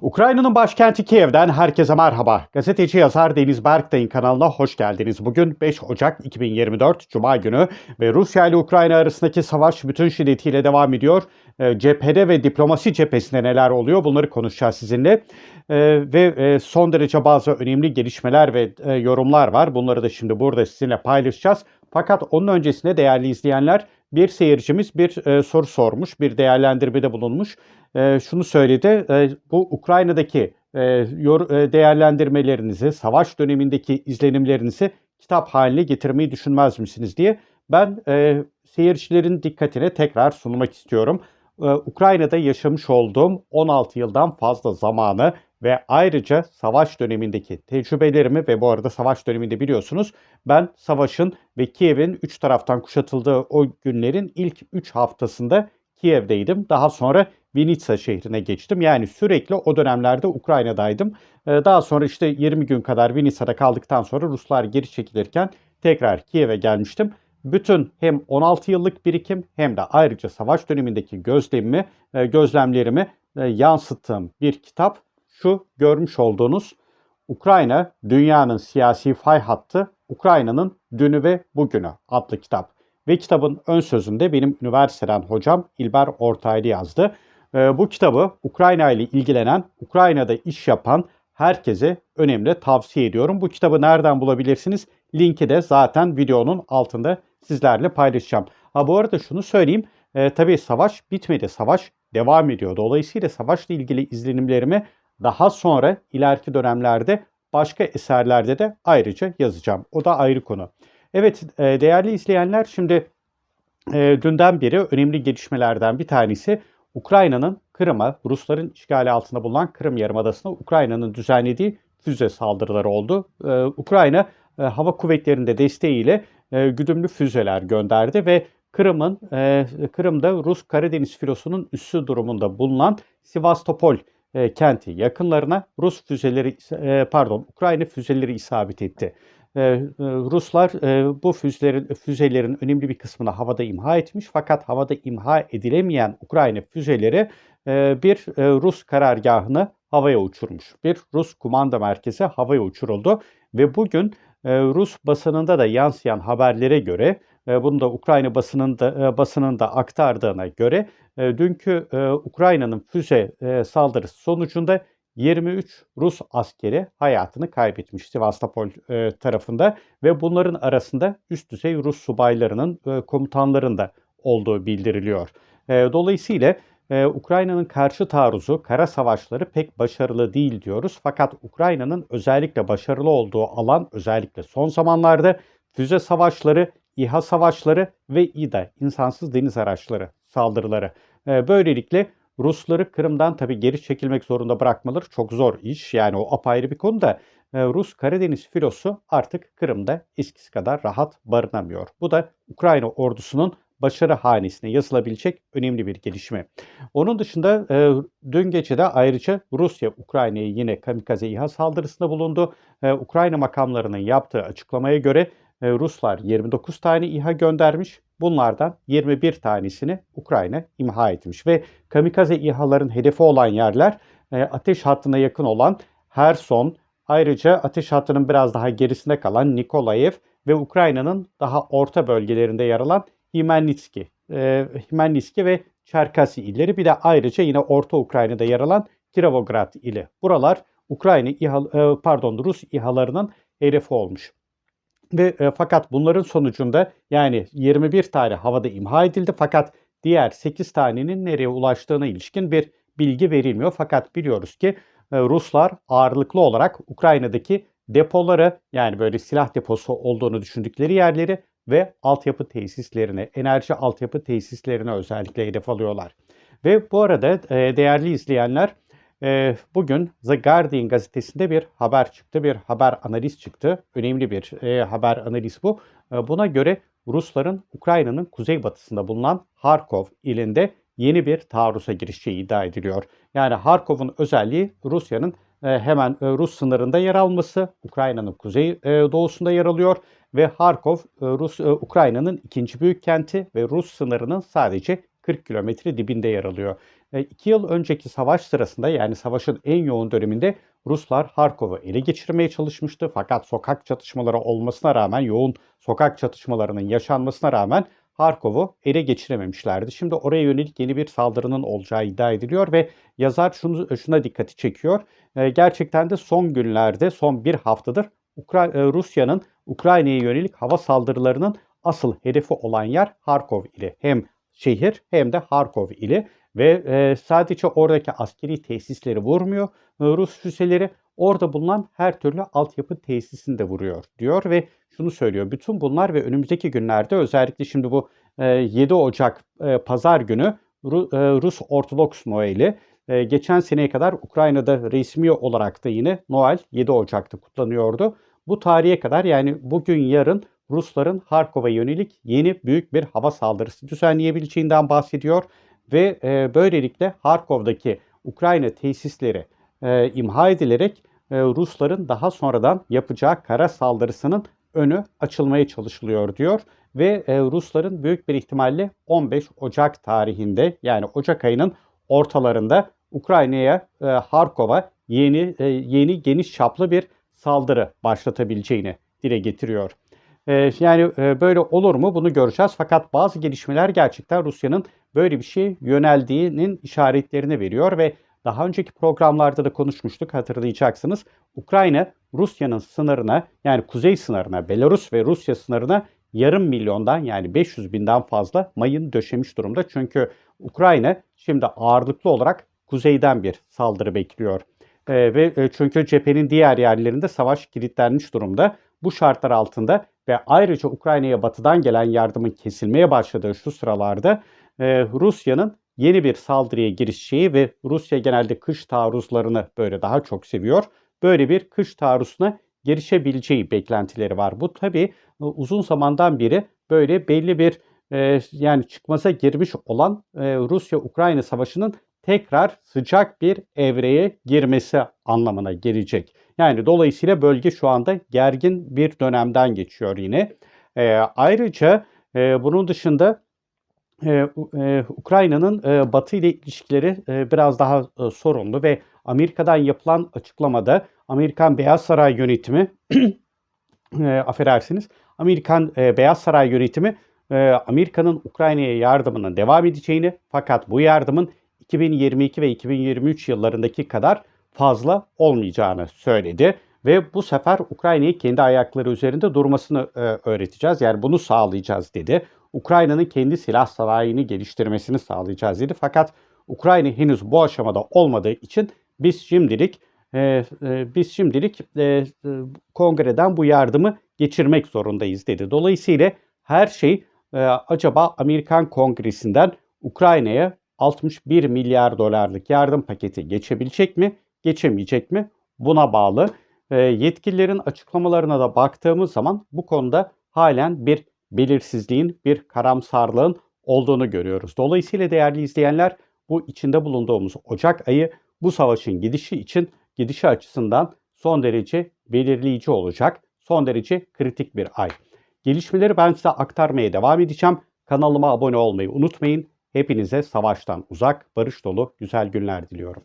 Ukrayna'nın başkenti Kiev'den herkese merhaba. Gazeteci yazar Deniz Berktay'ın kanalına hoş geldiniz. Bugün 5 Ocak 2024 Cuma günü ve Rusya ile Ukrayna arasındaki savaş bütün şiddetiyle devam ediyor. E, cephede ve diplomasi cephesinde neler oluyor bunları konuşacağız sizinle. E, ve e, son derece bazı önemli gelişmeler ve e, yorumlar var. Bunları da şimdi burada sizinle paylaşacağız. Fakat onun öncesinde değerli izleyenler bir seyircimiz bir e, soru sormuş, bir değerlendirmede bulunmuş. E, şunu söyledi, e, bu Ukrayna'daki e, yor, e, değerlendirmelerinizi, savaş dönemindeki izlenimlerinizi kitap haline getirmeyi düşünmez misiniz diye ben e, seyircilerin dikkatine tekrar sunmak istiyorum. E, Ukrayna'da yaşamış olduğum 16 yıldan fazla zamanı ve ayrıca savaş dönemindeki tecrübelerimi ve bu arada savaş döneminde biliyorsunuz ben savaşın ve Kiev'in 3 taraftan kuşatıldığı o günlerin ilk 3 haftasında Kiev'deydim. Daha sonra Vinitsa şehrine geçtim. Yani sürekli o dönemlerde Ukrayna'daydım. Ee, Daha sonra işte 20 gün kadar Vinitsa'da kaldıktan sonra Ruslar geri çekilirken tekrar Kiev'e gelmiştim. Bütün hem 16 yıllık birikim hem de ayrıca savaş dönemindeki gözlemimi, e, gözlemlerimi e, yansıttığım bir kitap şu görmüş olduğunuz Ukrayna Dünyanın Siyasi Fay Hattı Ukrayna'nın Dünü ve Bugünü adlı kitap. Ve kitabın ön sözünde benim üniversiteden hocam İlber Ortaylı yazdı. Ee, bu kitabı Ukrayna ile ilgilenen, Ukrayna'da iş yapan herkese önemli tavsiye ediyorum. Bu kitabı nereden bulabilirsiniz? Linki de zaten videonun altında sizlerle paylaşacağım. Ha bu arada şunu söyleyeyim. E, tabii savaş bitmedi. Savaş devam ediyor. Dolayısıyla savaşla ilgili izlenimlerimi daha sonra ileriki dönemlerde başka eserlerde de ayrıca yazacağım. O da ayrı konu. Evet e, değerli izleyenler şimdi e, dünden beri önemli gelişmelerden bir tanesi Ukrayna'nın Kırım'a, Rusların işgali altında bulunan Kırım Yarımadası'na Ukrayna'nın düzenlediği füze saldırıları oldu. E, Ukrayna hava kuvvetlerinde desteğiyle güdümlü füzeler gönderdi ve Kırım'ın Kırım'da Rus Karadeniz filosunun üssü durumunda bulunan Sivastopol e, kenti yakınlarına Rus füzeleri e, pardon Ukrayna füzeleri isabet etti. E, e, Ruslar e, bu füzelerin, füzelerin önemli bir kısmını havada imha etmiş fakat havada imha edilemeyen Ukrayna füzeleri e, bir e, Rus karargahını havaya uçurmuş. Bir Rus kumanda merkezi havaya uçuruldu ve bugün e, Rus basınında da yansıyan haberlere göre bunu da Ukrayna basınında e, basınında aktardığına göre e, dünkü e, Ukrayna'nın füze saldırısı sonucunda 23 Rus askeri hayatını kaybetmiş Sivastopol tarafında ve bunların arasında üst düzey Rus subaylarının e, komutanların da olduğu bildiriliyor. Dolayısıyla Ukrayna'nın karşı taarruzu, kara savaşları pek başarılı değil diyoruz. Fakat Ukrayna'nın özellikle başarılı olduğu alan özellikle son zamanlarda füze savaşları, İHA savaşları ve İDA, insansız deniz araçları saldırıları. E, böylelikle Rusları Kırım'dan tabii geri çekilmek zorunda bırakmaları çok zor iş. Yani o apayrı bir konu da e, Rus Karadeniz filosu artık Kırım'da eskisi kadar rahat barınamıyor. Bu da Ukrayna ordusunun başarı hanesine yazılabilecek önemli bir gelişme. Onun dışında e, dün gece de ayrıca Rusya Ukrayna'ya yine kamikaze İHA saldırısında bulundu. E, Ukrayna makamlarının yaptığı açıklamaya göre Ruslar 29 tane İHA göndermiş. Bunlardan 21 tanesini Ukrayna imha etmiş ve kamikaze İHA'ların hedefi olan yerler e, ateş hattına yakın olan Herson, ayrıca ateş hattının biraz daha gerisinde kalan Nikolaev ve Ukrayna'nın daha orta bölgelerinde yer alan Himelnitski, e, ve Çerkasi illeri bir de ayrıca yine Orta Ukrayna'da yer alan Kirovograd ili. Buralar Ukrayna İHA, e, pardon Rus İHA'larının hedefi olmuş. Ve e, fakat bunların sonucunda yani 21 tane havada imha edildi fakat diğer 8 tanenin nereye ulaştığına ilişkin bir bilgi verilmiyor. Fakat biliyoruz ki e, Ruslar ağırlıklı olarak Ukrayna'daki depoları yani böyle silah deposu olduğunu düşündükleri yerleri ve altyapı tesislerine, enerji altyapı tesislerine özellikle hedef alıyorlar. Ve bu arada e, değerli izleyenler e, bugün The Guardian gazetesinde bir haber çıktı, bir haber analiz çıktı. Önemli bir e, haber analiz bu. E, buna göre Rusların Ukrayna'nın kuzeybatısında bulunan Harkov ilinde yeni bir taarruza girişeceği iddia ediliyor. Yani Harkov'un özelliği Rusya'nın e, hemen e, Rus sınırında yer alması, Ukrayna'nın kuzey doğusunda yer alıyor ve Harkov Rus Ukrayna'nın ikinci büyük kenti ve Rus sınırının sadece 40 kilometre dibinde yer alıyor. E, iki yıl önceki savaş sırasında yani savaşın en yoğun döneminde Ruslar Harkov'u ele geçirmeye çalışmıştı. Fakat sokak çatışmaları olmasına rağmen, yoğun sokak çatışmalarının yaşanmasına rağmen Harkov'u ele geçirememişlerdi. Şimdi oraya yönelik yeni bir saldırının olacağı iddia ediliyor ve yazar şunu şuna dikkati çekiyor. E, gerçekten de son günlerde, son bir haftadır Ukra e, Rusya'nın Ukrayna'ya yönelik hava saldırılarının asıl hedefi olan yer Harkov ile. Hem şehir hem de Harkov ile ve e, sadece oradaki askeri tesisleri vurmuyor. E, Rus füzeleri orada bulunan her türlü altyapı tesisini de vuruyor diyor ve şunu söylüyor. Bütün bunlar ve önümüzdeki günlerde özellikle şimdi bu e, 7 Ocak e, pazar günü Ru, e, Rus Ortodoks Noel'i e, geçen seneye kadar Ukrayna'da resmi olarak da yine Noel 7 Ocak'ta kutlanıyordu. Bu tarihe kadar yani bugün yarın Rusların Harkov'a yönelik yeni büyük bir hava saldırısı düzenleyebileceğinden bahsediyor ve e, böylelikle Harkov'daki Ukrayna tesisleri e, imha edilerek e, Rusların daha sonradan yapacağı kara saldırısının önü açılmaya çalışılıyor diyor ve e, Rusların büyük bir ihtimalle 15 Ocak tarihinde yani Ocak ayının ortalarında Ukrayna'ya e, Harkov'a yeni e, yeni geniş çaplı bir saldırı başlatabileceğini dile getiriyor. E, yani e, böyle olur mu bunu göreceğiz. Fakat bazı gelişmeler gerçekten Rusya'nın böyle bir şey yöneldiğinin işaretlerini veriyor ve daha önceki programlarda da konuşmuştuk hatırlayacaksınız. Ukrayna Rusya'nın sınırına yani kuzey sınırına Belarus ve Rusya sınırına yarım milyondan yani 500 binden fazla mayın döşemiş durumda. Çünkü Ukrayna şimdi ağırlıklı olarak kuzeyden bir saldırı bekliyor. E, ve e, çünkü cephenin diğer yerlerinde savaş kilitlenmiş durumda. Bu şartlar altında ve ayrıca Ukrayna'ya batıdan gelen yardımın kesilmeye başladığı şu sıralarda e, Rusya'nın yeni bir saldırıya girişeceği ve Rusya genelde kış taarruzlarını böyle daha çok seviyor. Böyle bir kış taarruzuna girişebileceği beklentileri var. Bu tabi e, uzun zamandan beri böyle belli bir e, yani çıkmaza girmiş olan e, Rusya-Ukrayna savaşının tekrar sıcak bir evreye girmesi anlamına gelecek. Yani dolayısıyla bölge şu anda gergin bir dönemden geçiyor yine. E, ayrıca e, bunun dışında e, e, Ukrayna'nın e, Batı ile ilişkileri e, biraz daha e, sorunlu ve Amerika'dan yapılan açıklamada Amerikan Beyaz Saray yönetimi e, affedersiniz Amerikan e, Beyaz Saray yönetimi e, Amerika'nın Ukrayna'ya yardımının devam edeceğini fakat bu yardımın 2022 ve 2023 yıllarındaki kadar fazla olmayacağını söyledi. Ve bu sefer Ukrayna'yı kendi ayakları üzerinde durmasını e, öğreteceğiz. Yani bunu sağlayacağız dedi. Ukrayna'nın kendi silah sanayini geliştirmesini sağlayacağız dedi. Fakat Ukrayna henüz bu aşamada olmadığı için biz şimdilik e, e, biz şimdilik e, e, kongreden bu yardımı geçirmek zorundayız dedi. Dolayısıyla her şey e, acaba Amerikan Kongresi'nden Ukrayna'ya 61 milyar dolarlık yardım paketi geçebilecek mi, geçemeyecek mi? Buna bağlı. E, yetkililerin açıklamalarına da baktığımız zaman bu konuda halen bir belirsizliğin, bir karamsarlığın olduğunu görüyoruz. Dolayısıyla değerli izleyenler bu içinde bulunduğumuz Ocak ayı bu savaşın gidişi için gidişi açısından son derece belirleyici olacak. Son derece kritik bir ay. Gelişmeleri ben size aktarmaya devam edeceğim. Kanalıma abone olmayı unutmayın. Hepinize savaştan uzak, barış dolu güzel günler diliyorum.